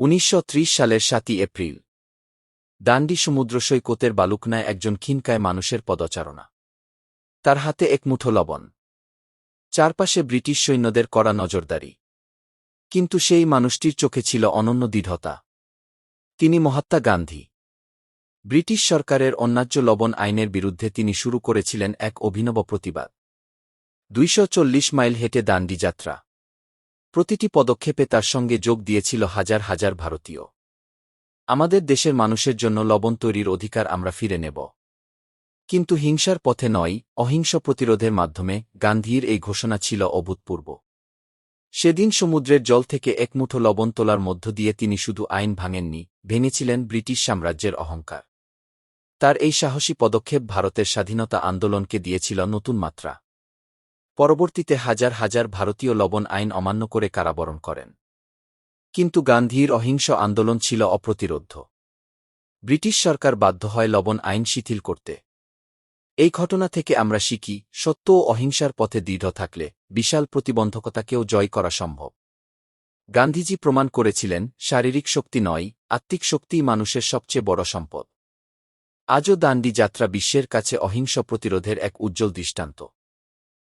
উনিশশো ত্রিশ সালের সাতই এপ্রিল। দান্ডি সমুদ্র সৈকতের বালুকনায় একজন ক্ষীণকায় মানুষের পদচারণা। তার হাতে এক মুঠো লবণ। চারপাশে ব্রিটিশ সৈন্যদের কড়া নজরদারি। কিন্তু সেই মানুষটির চোখে ছিল অনন্য দৃঢ়তা। তিনি মহাত্মা গান্ধী। ব্রিটিশ সরকারের অন্যায্য লবণ আইনের বিরুদ্ধে তিনি শুরু করেছিলেন এক অভিনব প্রতিবাদ। দুইশ চল্লিশ মাইল হেঁটে দান্ডি যাত্রা। প্রতিটি পদক্ষেপে তার সঙ্গে যোগ দিয়েছিল হাজার হাজার ভারতীয়। আমাদের দেশের মানুষের জন্য লবণ তৈরির অধিকার আমরা ফিরে নেব। কিন্তু হিংসার পথে নয়, অহিংস প্রতিরোধের মাধ্যমে গান্ধীর এই ঘোষণা ছিল অভূতপূর্ব। সেদিন সমুদ্রের জল থেকে একমুঠো লবণ তোলার মধ্য দিয়ে তিনি শুধু আইন ভাঙেননি, ভেঙেছিলেন ব্রিটিশ সাম্রাজ্যের অহংকার। তার এই সাহসী পদক্ষেপ ভারতের স্বাধীনতা আন্দোলনকে দিয়েছিল নতুন মাত্রা। পরবর্তীতে হাজার হাজার ভারতীয় লবণ আইন অমান্য করে কারাবরণ করেন। কিন্তু গান্ধীর অহিংস আন্দোলন ছিল অপ্রতিরোধ্য। ব্রিটিশ সরকার বাধ্য হয় লবণ আইন শিথিল করতে। এই ঘটনা থেকে আমরা শিখি, সত্য ও অহিংসার পথে দৃঢ় থাকলে বিশাল প্রতিবন্ধকতাকেও জয় করা সম্ভব। গান্ধীজি প্রমাণ করেছিলেন, শারীরিক শক্তি নয়, আত্মিক শক্তিই মানুষের সবচেয়ে বড় সম্পদ। আজও দান্ডি যাত্রা বিশ্বের কাছে অহিংস প্রতিরোধের এক উজ্জ্বল দৃষ্টান্ত।